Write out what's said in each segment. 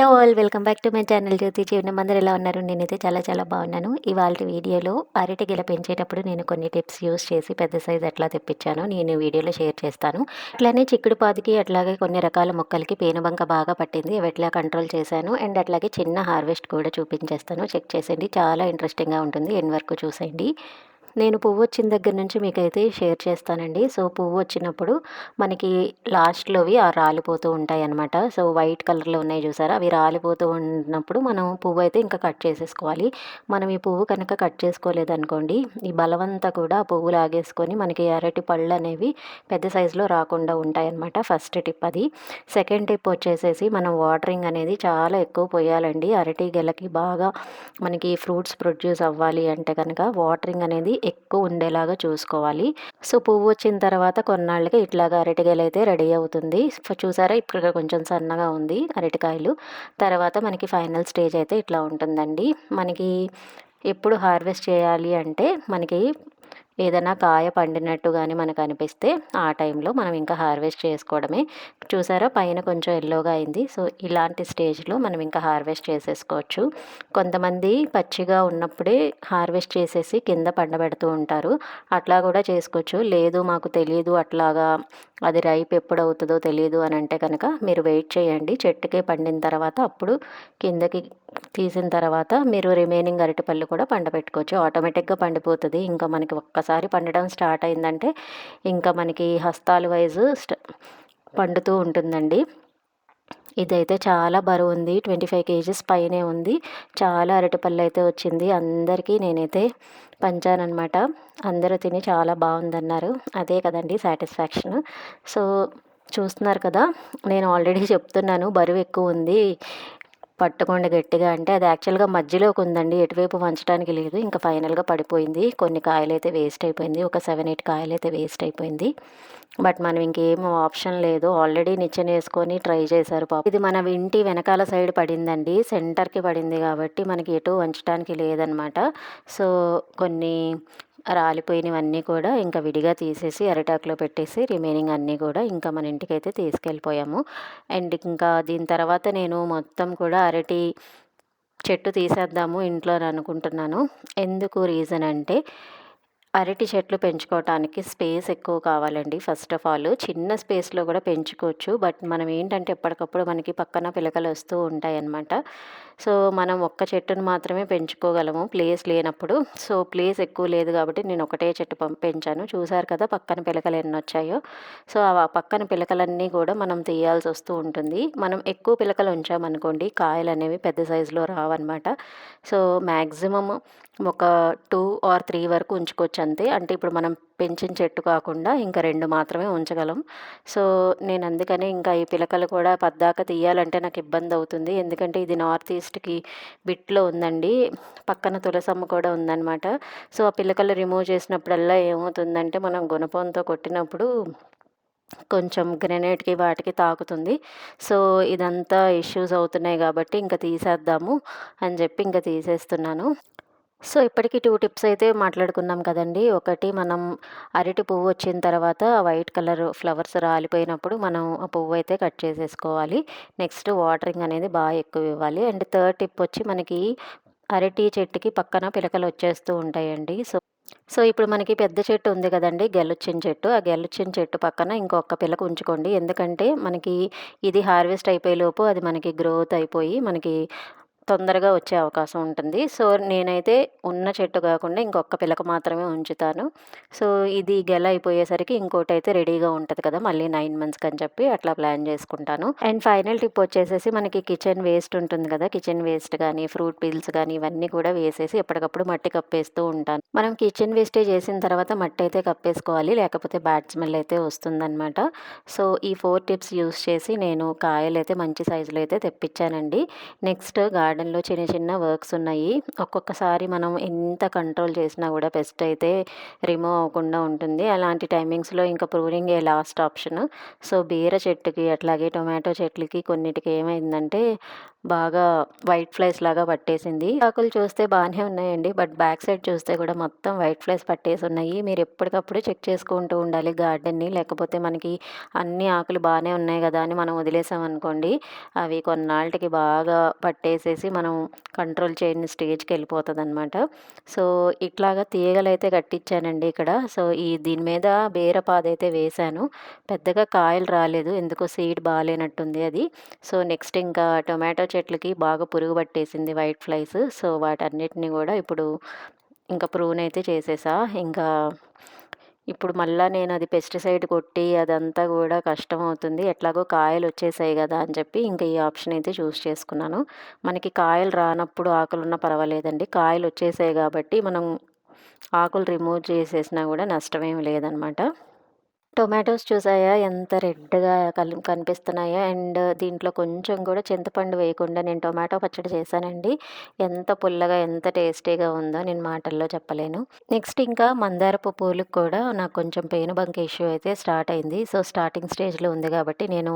Hello all welcome back to my channel Jyothi Jeevanam అందరూ ఎలా ఉన్నారు? నేనైతే చాలా చాలా బాగున్నాను. ఇవాళ వీడియోలో అరటి గిల పెంచేటప్పుడు నేను కొన్ని టిప్స్ యూస్ చేసి పెద్ద సైజ్ ఎట్లా తెప్పించాను. నేను వీడియోలో షేర్ చేస్తాను. అట్లానే చిక్కుడు పాదికి అట్లాగే కొన్ని రకాల మొక్కలకి పేనుబంక బాగా పట్టింది. అవి ఎట్లా కంట్రోల్ చేశాను. అండ్ అట్లాగే చిన్న హార్వెస్ట్ కూడా చూపించేస్తాను. చెక్ చేసేయండి. చాలా ఇంట్రెస్టింగ్గా ఉంటుంది. ఎన్ వరకు చూసేయండి. నేను పువ్వు వచ్చిన దగ్గర నుంచి మీకైతే షేర్ చేస్తానండి. సో పువ్వు వచ్చినప్పుడు మనకి లాస్ట్లోవి ఆ రాలిపోతూ ఉంటాయి అనమాట సో వైట్ కలర్లో ఉన్నాయి చూసారా? అవి రాలిపోతూ ఉన్నప్పుడు మనం పువ్వు అయితే ఇంకా కట్ చేసేసుకోవాలి. మనం ఈ పువ్వు కనుక కట్ చేసుకోలేదనుకోండి ఈ బలవంతా కూడా పువ్వు లాగేసుకొని మనకి అరటి పళ్ళు అనేవి పెద్ద సైజులో రాకుండా ఉంటాయన్నమాట. ఫస్ట్ టిప్ అది. సెకండ్ టిప్ వచ్చేసేసి మనం వాటరింగ్ అనేది చాలా ఎక్కువ పోయాలండి. అరటి గెలకి బాగా మనకి ఫ్రూట్స్ ప్రొడ్యూస్ అవ్వాలి అంటే కనుక వాటరింగ్ అనేది ఎక్కువ ఉండేలాగా చూసుకోవాలి. సో పువ్వు వచ్చిన తర్వాత కొన్నాళ్ళకి ఇట్లాగా అరటికాయలు అయితే రెడీ అవుతుంది. చూసారా? ఇప్పుడు కొంచెం సన్నగా ఉంది అరటికాయలు. తర్వాత మనకి ఫైనల్ స్టేజ్ అయితే ఇట్లా ఉంటుందండి. మనకి ఎప్పుడు హార్వెస్ట్ చేయాలి అంటే మనకి ఏదైనా కాయ పండినట్టు కానీ మనకు అనిపిస్తే ఆ టైంలో మనం ఇంకా హార్వెస్ట్ చేసుకోవడమే. చూసారా? పైన కొంచెం ఎల్లోగా అయింది. సో ఇలాంటి స్టేజ్లో మనం ఇంకా హార్వెస్ట్ చేసేసుకోవచ్చు. కొంతమంది పచ్చిగా ఉన్నప్పుడే హార్వెస్ట్ చేసేసి కింద పండబెడుతూ ఉంటారు. అట్లా కూడా చేసుకోవచ్చు. లేదు మాకు తెలియదు అట్లాగా అది రైప్ ఎప్పుడు అవుతుందో తెలియదు అని అంటే కనుక మీరు వెయిట్ చేయండి. చెట్టుకే పండిన తర్వాత అప్పుడు కిందకి తీసిన తర్వాత మీరు రిమైనింగ్ అరటిపళ్ళు కూడా పండబెట్టుకోవచ్చు. ఆటోమేటిక్గా పండిపోతుంది. ఇంకా మనకి ఒక్కసారి పండడం స్టార్ట్ అయిందంటే ఇంకా మనకి హస్తాలు వైజు పండుతూ ఉంటుందండి. ఇదైతే చాలా బరువు ఉంది. ట్వంటీ ఫైవ్ కేజీస్ పైనే ఉంది. చాలా అరటిపళ్ళు అయితే వచ్చింది. అందరికీ నేనైతే పంచానమాట అందరూ తిని చాలా బాగుందన్నారు. అదే కదండి సాటిస్ఫాక్షన్. సో చూస్తున్నారు కదా నేను ఆల్రెడీ చెప్తున్నాను బరువు ఎక్కువ ఉంది. పట్టుకోండి గట్టిగా అంటే అది యాక్చువల్గా మధ్యలోకి ఉందండి ఎటువైపు వంచడానికి లేదు. ఇంకా ఫైనల్గా పడిపోయింది. కొన్ని కాయలు అయితే వేస్ట్ అయిపోయింది. ఒక సెవెన్ ఎయిట్ కాయలు అయితే వేస్ట్ అయిపోయింది. బట్ మనం ఇంకేం ఆప్షన్ లేదు. ఆల్రెడీ నిచ్చెన వేసుకొని ట్రై చేశారు పాప. ఇది మన ఇంటి వెనకాల సైడ్ పడిందండి. సెంటర్కి పడింది కాబట్టి మనకి ఎటు వంచడానికి లేదనమాట. సో కొన్ని రాలిపోయినవన్నీ కూడా ఇంకా విడిగా తీసేసి అరిటాకులో పెట్టేసి రిమైనింగ్ అన్నీ కూడా ఇంకా మన ఇంటికి అయితే తీసుకెళ్ళిపోయాము. అండ్ ఇంకా దీని తర్వాత నేను మొత్తం కూడా అరటి చెట్టు తీసేద్దాము ఇంట్లో అనుకుంటున్నాను ఎందుకు రీజన్ అంటే అరటి చెట్లు పెంచుకోవటానికి స్పేస్ ఎక్కువ కావాలండి. ఫస్ట్ ఆఫ్ ఆల్ చిన్న స్పేస్లో కూడా పెంచుకోవచ్చు. బట్ మనం ఏంటంటే ఎప్పటికప్పుడు మనకి పక్కన పిలకలు వస్తూ ఉంటాయి అన్నమాట. సో మనం ఒక్క చెట్టును మాత్రమే పెంచుకోగలము. ప్లేస్ లేనప్పుడు. సో ప్లేస్ ఎక్కువ లేదు కాబట్టి నేను ఒకటే చెట్టు పెంచాను. చూసారు కదా పక్కన పిలకలు ఎన్ని వచ్చాయో. సో ఆ పక్కన పిలకలన్నీ కూడా మనం తీయాల్సి వస్తూ ఉంటుంది. మనం ఎక్కువ పిలకలు ఉంచామనుకోండి కాయలు అనేవి పెద్ద సైజులో రావన్నమాట. సో మ్యాక్సిమమ్ ఒక టూ ఆర్ త్రీ వరకు ఉంచుకోవచ్చు అంతే. అంటే ఇప్పుడు మనం పెంచిన చెట్టు కాకుండా ఇంకా రెండు మాత్రమే ఉంచగలం. సో నేను అందుకని ఇంకా ఈ పిలకలు కూడా పద్దాక తీయాలంటే నాకు ఇబ్బంది అవుతుంది. ఎందుకంటే ఇది నార్త్ ఈస్ట్కి బిట్లో ఉందండి. పక్కన తులసమ్మ కూడా ఉందన్నమాట. సో ఆ పిలకలు రిమూవ్ చేసినప్పుడల్లా ఏమవుతుందంటే మనం గుణపంతో కొట్టినప్పుడు కొంచెం గ్రెనేడ్కి వాటికి తాకుతుంది. సో ఇదంతా ఇష్యూస్ అవుతున్నాయి కాబట్టి ఇంకా తీసేద్దాము అని చెప్పి ఇంకా తీసేస్తున్నాను. సో ఇప్పటికి టూ టిప్స్ అయితే మాట్లాడుకున్నాం కదండి. ఒకటి మనం అరటి పువ్వు వచ్చిన తర్వాత వైట్ కలర్ ఫ్లవర్స్ రాలిపోయినప్పుడు మనం ఆ పువ్వు అయితే కట్ చేసేసుకోవాలి. నెక్స్ట్ వాటరింగ్ అనేది బాగా ఎక్కువ ఇవ్వాలి. అండ్ థర్డ్ టిప్ వచ్చి మనకి అరటి చెట్టుకి పక్కన పిలకలు వచ్చేస్తూ ఉంటాయండి. సో సో ఇప్పుడు మనకి పెద్ద చెట్టు ఉంది కదండి గెలుచిన చెట్టు. ఆ గెలుచిన చెట్టు పక్కన ఇంకొక పిల్లక ఉంచుకోండి. ఎందుకంటే మనకి ఇది హార్వెస్ట్ అయిపోయేలోపు అది మనకి గ్రోత్ అయిపోయి మనకి తొందరగా వచ్చే అవకాశం ఉంటుంది. సో నేనైతే ఉన్న చెట్టు కాకుండా ఇంకొక పిలక మాత్రమే ఉంచుతాను. సో ఇది గెల అయిపోయేసరికి ఇంకోటి అయితే రెడీగా ఉంటుంది కదా మళ్ళీ నైన్ మంత్స్కి అని చెప్పి అట్లా ప్లాన్ చేసుకుంటాను. అండ్ ఫైనల్ టిప్ వచ్చేసేసి మనకి కిచెన్ వేస్ట్ ఉంటుంది కదా కిచెన్ వేస్ట్ కానీ ఫ్రూట్ పీల్స్ కానీ ఇవన్నీ కూడా వేసేసి ఎప్పటికప్పుడు మట్టి కప్పేస్తూ ఉంటాను. మనం కిచెన్ వేస్టేజ్ చేసిన తర్వాత మట్టి అయితే కప్పేసుకోవాలి లేకపోతే బ్యాడ్ స్మెల్ అయితే వస్తుందన్నమాట. సో ఈ ఫోర్ టిప్స్ యూస్ చేసి నేను కాయలు అయితే మంచి సైజులో అయితే తెప్పించానండి. నెక్స్ట్ గార్డెన్ గార్డెన్లో చిన్న చిన్న వర్క్స్ ఉన్నాయి. ఒక్కొక్కసారి మనం ఎంత కంట్రోల్ చేసినా కూడా పెస్ట్ అయితే రిమూవ్ అవ్వకుండా ఉంటుంది. అలాంటి టైమింగ్స్లో ఇంకా pruning a last option. So బీర చెట్టుకి అట్లాగే టొమాటో చెట్లకి కొన్నిటికి ఏమైందంటే బాగా వైట్ ఫ్లైస్ లాగా పట్టేసింది. ఆకులు చూస్తే బాగానే ఉన్నాయండి. బట్ బ్యాక్ సైడ్ చూస్తే కూడా మొత్తం వైట్ ఫ్లైస్ పట్టేసి ఉన్నాయి. మీరు ఎప్పటికప్పుడు చెక్ చేసుకుంటూ ఉండాలి గార్డెన్ని. లేకపోతే మనకి అన్ని ఆకులు బాగానే ఉన్నాయి కదా అని మనం వదిలేసామనుకోండి అవి కొన్నాళ్ళకి బాగా పట్టేసేసి మనం కంట్రోల్ చేయని స్టేజ్కి వెళ్ళిపోతుంది అనమాట సో ఇట్లాగా తీగలైతే కట్టించానండి ఇక్కడ. సో ఈ దీని మీద బీరపాదైతే వేశాను. పెద్దగా కాయలు రాలేదు. ఎందుకో సీడ్ బాగాలేనట్టుంది అది. సో నెక్స్ట్ ఇంకా టొమాటో చెట్లకి బాగా పురుగు పట్టేసింది వైట్ ఫ్లైస్. సో వాటన్నిటిని కూడా ఇప్పుడు ఇంకా ప్రూన్ అయితే చేసేసా. ఇంకా ఇప్పుడు మళ్ళీ నేను అది పెస్టిసైడ్ కొట్టి అదంతా కూడా కష్టం అవుతుంది. ఎట్లాగో కాయలు వచ్చేసాయి కదా అని చెప్పి ఇంకా ఈ ఆప్షన్ అయితే చూస్ చేసుకున్నాను. మనకి కాయలు రానప్పుడు ఆకులున్నా పర్వాలేదండి. కాయలు వచ్చేసాయి కాబట్టి మనం ఆకులు రిమూవ్ చేసేసినా కూడా నష్టమేమి లేదనమాట. టొమాటోస్ చూసాయా ఎంత రెడ్‌గా కల్ కనిపిస్తున్నాయో అండ్ దీంట్లో కొంచెం కూడా చింతపండు వేయకుండా నేను టొమాటో పచ్చడి చేశానండి. ఎంత పుల్లగా, ఎంత టేస్టీగా ఉందో నేను మాటల్లో చెప్పలేను. నెక్స్ట్ ఇంకా మందారపు పూలకు కూడా నాకు కొంచెం పేనుబంక ఇష్యూ అయితే స్టార్ట్ అయింది. సో, స్టార్టింగ్ స్టేజ్‌లో ఉంది కాబట్టి నేను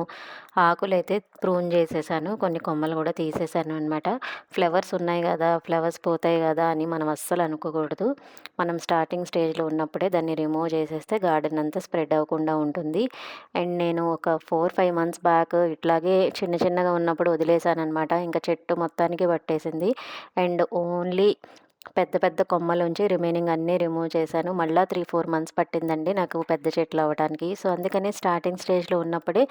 ఆకులైతే ప్రూన్ చేసేసాను. కొన్ని కొమ్మలు కూడా తీసేసాను అనమాట. ఫ్లవర్స్ ఉన్నాయి కదా ఫ్లవర్స్ పోతాయి కదా అని మనం అస్సలు అనుకోకూడదు. మనం స్టార్టింగ్ స్టేజ్‌లో ఉన్నప్పుడే దాన్ని రిమూవ్ చేసేస్తే గార్డెన్ అంతా స్ప్రెడ్ అవ్వకుండా ఉంటుంది. అండ్ నేను ఒక ఫోర్ ఫైవ్ మంత్స్ బ్యాక్ ఇట్లాగే చిన్న చిన్నగా ఉన్నప్పుడు వదిలేసానమాట ఇంకా చెట్టు మొత్తానికి పట్టేసింది. అండ్ ఓన్లీ పెద్ద పెద్ద కొమ్మలుంచి రిమైనింగ్ అన్నీ రిమూవ్ చేశాను. మళ్ళీ త్రీ ఫోర్ మంత్స్ పట్టిందండి నాకు పెద్ద చెట్లు అవ్వడానికి సో అందుకని స్టార్టింగ్ స్టేజ్లో ఉన్నప్పుడే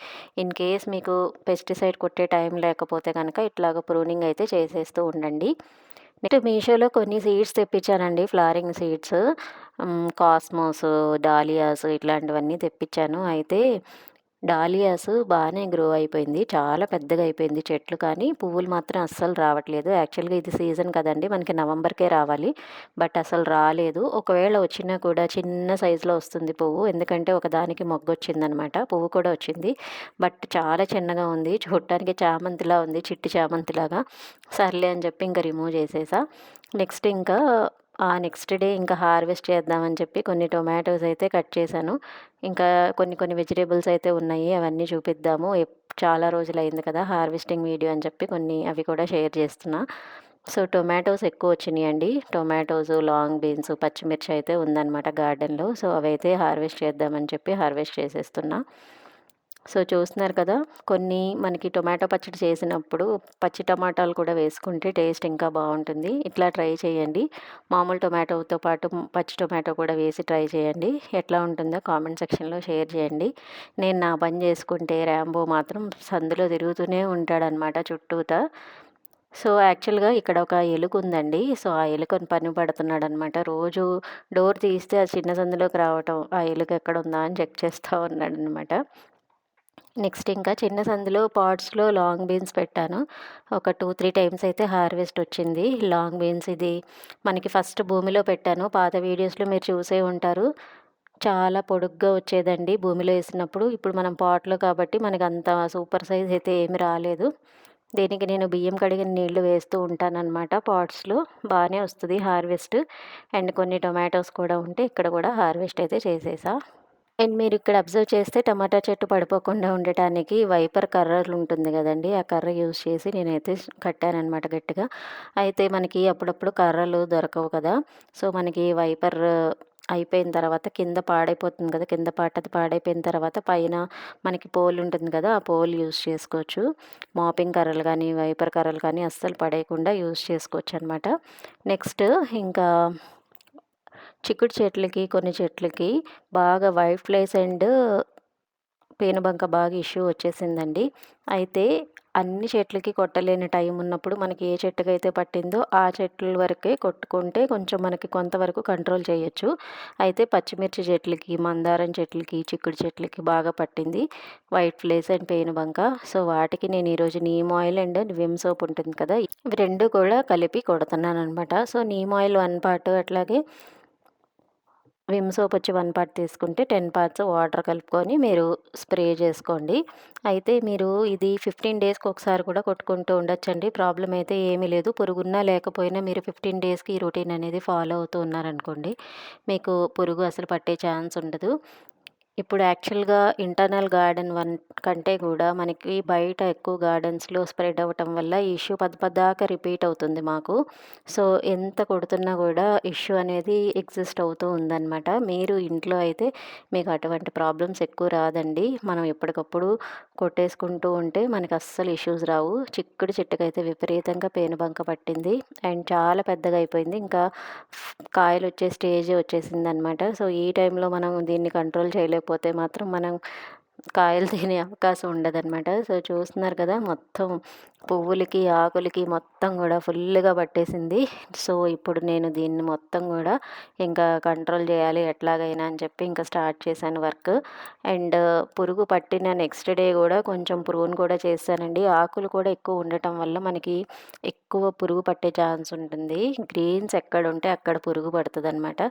ఇన్ కేస్ మీకు పెస్టిసైడ్ కొట్టే టైం లేకపోతే కనుక ఇట్లాగ ప్రూనింగ్ అయితే చేసేస్తూ ఉండండి. నెక్స్ట్ మీషోలో కొన్ని సీడ్స్ తెప్పించానండి. ఫ్లారింగ్ సీడ్స్ కాస్మోస్ డాలియాస్ ఇట్లాంటివన్నీ తెప్పించాను. అయితే డాలియాస్ బాగానే గ్రో అయిపోయింది. చాలా పెద్దగా అయిపోయింది చెట్లు కానీ పువ్వులు మాత్రం అస్సలు రావట్లేదు. యాక్చువల్గా ఇది సీజన్ కదండి మనకి నవంబర్కే రావాలి. బట్ అసలు రాలేదు. ఒకవేళ వచ్చినా కూడా చిన్న సైజులో వస్తుంది పువ్వు. ఎందుకంటే ఒకదానికి మొగ్గ వచ్చిందనమాట. పువ్వు కూడా వచ్చింది. బట్ చాలా చిన్నగా ఉంది. చూడటానికి చామంతిలా ఉంది చిట్టి చామంతిలాగా. సర్లే అని చెప్పి ఇంకా రిమూవ్ చేసేసా. నెక్స్ట్ ఇంకా నెక్స్ట్ డే ఇంకా హార్వెస్ట్ చేద్దామని చెప్పి కొన్ని టొమాటోస్ అయితే కట్ చేశాను. ఇంకా కొన్ని కొన్ని వెజిటేబుల్స్ అయితే ఉన్నాయి అవన్నీ చూపిద్దాము. చాలా రోజులు అయింది కదా హార్వెస్టింగ్ వీడియో అని చెప్పి కొన్ని అవి కూడా షేర్ చేస్తున్నా. సో టొమాటోస్ ఎక్కువ వచ్చినాయండి. టొమాటోస్ లాంగ్ బీన్స్ పచ్చిమిర్చి అయితే ఉందన్నమాట గార్డెన్లో. సో అవైతే హార్వెస్ట్ చేద్దామని చెప్పి హార్వెస్ట్ చేసేస్తున్నా. సో చూస్తున్నారు కదా కొన్ని మనకి టొమాటో పచ్చడి చేసినప్పుడు పచ్చి టమాటాలు కూడా వేసుకుంటే టేస్ట్ ఇంకా బాగుంటుంది. ఇట్లా ట్రై చేయండి. మామూలు టొమాటోతో పాటు పచ్చి టొమాటో కూడా వేసి ట్రై చేయండి. ఎట్లా ఉంటుందో కామెంట్ సెక్షన్లో షేర్ చేయండి. నేను నా పని చేసుకుంటే ర్యాంబో మాత్రం సందులో తిరుగుతూనే ఉంటాడనమాట చుట్టూతా. సో యాక్చువల్గా ఇక్కడ ఒక ఎలుక ఉందండి. సో ఆ ఎలుకని పని పడుతున్నాడు అనమాట రోజు డోర్ తీస్తే ఆ చిన్న సందులోకి రావటం ఆ ఎలుక ఎక్కడ ఉందా అని చెక్ చేస్తూ ఉన్నాడు అనమాట నెక్స్ట్ ఇంకా చిన్న సందులో పాట్స్లో లాంగ్ బీన్స్ పెట్టాను. ఒక టూ త్రీ టైమ్స్ అయితే హార్వెస్ట్ వచ్చింది. లాంగ్ బీన్స్ ఇది మనకి ఫస్ట్ భూమిలో పెట్టాను. పాత వీడియోస్లో మీరు చూసే ఉంటారు. చాలా పొడుగ్గా వచ్చేదండి భూమిలో వేసినప్పుడు. ఇప్పుడు మనం పాట్లో కాబట్టి మనకి అంత సూపర్ సైజ్ అయితే ఏమి రాలేదు. దీనికి నేను బియ్యం కడిగిన నీళ్ళు వేస్తూ ఉంటానన్నమాట పాట్స్లో. బాగానే వస్తుంది హార్వెస్ట్. అండ్ కొన్ని టొమాటోస్ కూడా ఉంటే ఇక్కడ కూడా హార్వెస్ట్ అయితే చేసేసా. అండ్ మీరు ఇక్కడ అబ్జర్వ్ చేస్తే టమాటా చెట్టు పడిపోకుండా ఉండటానికి వైపర్ కర్రలు ఉంటుంది కదండి. ఆ కర్ర యూజ్ చేసి నేనైతే కట్టానమాట గట్టిగా. అయితే మనకి అప్పుడప్పుడు కర్రలు దొరకవు కదా. సో మనకి వైపర్ అయిపోయిన తర్వాత కింద పాడైపోతుంది కదా. కింద పాటది పాడైపోయిన తర్వాత పైన మనకి పోల్ ఉంటుంది కదా. ఆ పోల్ యూస్ చేసుకోవచ్చు. మాపింగ్ కర్రలు కానీ వైపర్ కర్రలు కానీ అస్సలు పడేయకుండా యూస్ చేసుకోవచ్చు అనమాట నెక్స్ట్ ఇంకా చిక్కుడు చెట్లకి కొన్ని చెట్లకి బాగా వైట్ ఫ్లేస్ అండ్ పేనుబంక బాగా ఇష్యూ వచ్చేసిందండి. అయితే అన్ని చెట్లకి కొట్టలేని టైం ఉన్నప్పుడు మనకి ఏ చెట్టుకైతే పట్టిందో ఆ చెట్ల వరకే కొట్టుకుంటే కొంచెం మనకి కొంతవరకు కంట్రోల్ చేయొచ్చు. అయితే పచ్చిమిర్చి చెట్లకి మందారం చెట్లకి చిక్కుడు చెట్లకి బాగా పట్టింది వైట్ ఫ్లేస్ అండ్ పేనుబంక. సో వాటికి నేను ఈరోజు neem oil and Vim soap ఉంటుంది కదా ఇవి రెండు కూడా కలిపి కొడుతున్నాను అనమాట so neem oil one part అట్లాగే విమ్ సోప్ వచ్చి వన్ పార్ట్ తీసుకుంటే టెన్ పార్ట్స్ వాటర్ కలుపుకొని మీరు స్ప్రే చేసుకోండి. అయితే మీరు ఇది ఫిఫ్టీన్ డేస్కి ఒకసారి కూడా కొట్టుకుంటూ ఉండొచ్చండి. ప్రాబ్లం అయితే ఏమీ లేదు. పురుగున్నా లేకపోయినా మీరు ఫిఫ్టీన్ డేస్కి ఈ రొటీన్ అనేది ఫాలో అవుతూ ఉన్నారనుకోండి మీకు పురుగు అసలు పట్టే ఛాన్స్ ఉండదు. ఇప్పుడు యాక్చువల్‌గా ఇంటర్నల్ గార్డెన్ వన్ కంటే కూడా మనకి బయట ఎక్కువ గార్డెన్స్‌లో స్ప్రెడ్ అవ్వటం వల్ల ఈ ఇష్యూ పద్దాకా రిపీట్ అవుతుంది మాకు. సో, ఎంత కొడుతున్నా కూడా ఇష్యూ అనేది ఎగ్జిస్ట్ అవుతూ ఉందన్నమాట మీరు ఇంట్లో అయితే మీకు అటువంటి ప్రాబ్లమ్స్ ఎక్కువ రాదండి. మనం ఎప్పటికప్పుడు కొట్టేసుకుంటూ ఉంటే మనకి అస్సలు ఇష్యూస్ రావు. చిక్కుడు చెట్టుకైతే విపరీతంగా పేనుబంక పట్టింది. అండ్ చాలా పెద్దగా అయిపోయింది. ఇంకా కాయలు వచ్చే స్టేజ్ వచ్చేసిందనమాట. సో, ఈ టైంలో మనం దీన్ని కంట్రోల్ చేయలేకపోతే మాత్రం మనం కాయలు తినే అవకాశం ఉండదన్నమాట సో, చూస్తున్నారు కదా! మొత్తం పువ్వులకి, ఆకులకి మొత్తం కూడా ఫుల్గా పట్టేసింది. సో, ఇప్పుడు నేను దీన్ని మొత్తం కూడా ఇంకా కంట్రోల్ చేయాలి ఎట్లాగైనా అని చెప్పి ఇంకా స్టార్ట్ చేశాను వర్క్. అండ్ పురుగు పట్టిన నెక్స్ట్ డే కూడా కొంచెం ప్రూన్ కూడా చేశానండి. ఆకులు కూడా ఎక్కువ ఉండటం వల్ల మనకి ఎక్కువ పురుగు పట్టే ఛాన్స్ ఉంటుంది. గ్రీన్స్ ఎక్కడ ఉంటే అక్కడ పురుగు పడుతుంది అనమాట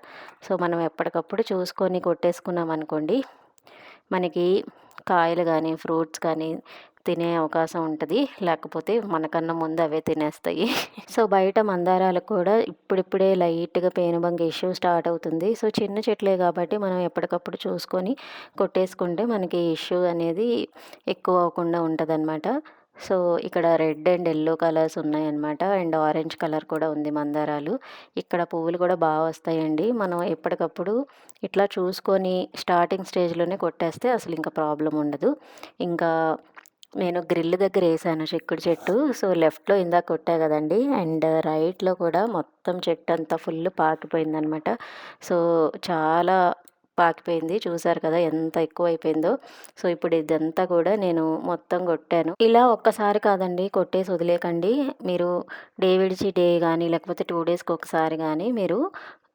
సో, మనం ఎప్పటికప్పుడు చూసుకొని కొట్టేసుకున్నాం అనుకోండి మనకి కాయలు కానీ ఫ్రూట్స్ కానీ తినే అవకాశం ఉంటుంది లేకపోతే మనకన్నా ముందు అవే తినేస్తాయి. సో, బయట మందారాలకు కూడా ఇప్పుడిప్పుడే లైట్‌గా పేనుబంగ ఇష్యూ స్టార్ట్ అవుతుంది. సో, చిన్న చెట్లే కాబట్టి మనం ఎప్పటికప్పుడు చూసుకొని కొట్టేసుకుంటే మనకి ఇష్యూ అనేది ఎక్కువ అవ్వకుండా ఉంటదనమాట. సో, ఇక్కడ రెడ్ అండ్ ఎల్లో కలర్స్ ఉన్నాయన్నమాట. అండ్ ఆరెంజ్ కలర్ కూడా ఉంది మందారాలు. ఇక్కడ పువ్వులు కూడా బాగా వస్తాయండి. మనం ఎప్పటికప్పుడు ఇట్లా చూసుకొని స్టార్టింగ్ స్టేజ్‌లోనే కొట్టేస్తే అసలు ఇంకా ప్రాబ్లం ఉండదు. ఇంకా నేను గ్రిల్ దగ్గర వేసాను చిక్కుడు చెట్టు. సో, లెఫ్ట్‌లో ఇందాక కొట్టా కదండీ! అండ్ రైట్‌లో కూడా మొత్తం చెట్టు అంతా ఫుల్ పాకిపోయిందనమాట. సో, చాలా పాకిపోయింది. చూసారు కదా! ఎంత ఎక్కువైపోయిందో. సో, ఇప్పుడు ఇదంతా కూడా నేను మొత్తం కొట్టాను. ఇలా ఒక్కసారి కాదండి కొట్టేసి వదిలేకండి మీరు డే విడిచి డే కానీ లేకపోతే టూ డేస్‌కి ఒకసారి కానీ మీరు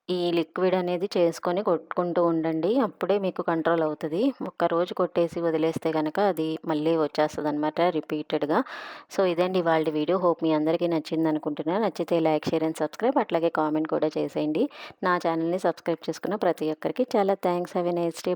ఈ లిక్విడ్ అనేది చేసుకొని కొట్టుకుంటూ ఉండండి. అప్పుడే మీకు కంట్రోల్ అవుతుంది ఒక్కరోజు కొట్టేసి వదిలేస్తే కనుక అది మళ్ళీ వచ్చేస్తుంది అనమాట రిపీటెడ్‌గా. సో, ఇదండి వాళ్ళ వీడియో. హోప్ మీ అందరికీ నచ్చిందనుకుంటున్నా. నచ్చితే లైక్, షేర్ అండ్ సబ్స్క్రైబ్ అట్లాగే కామెంట్ కూడా చేసేయండి. నా ఛానల్‌ని సబ్స్క్రైబ్ చేసుకున్న ప్రతి ఒక్కరికి చాలా థ్యాంక్స్. అవి ఎ నైస్ డే.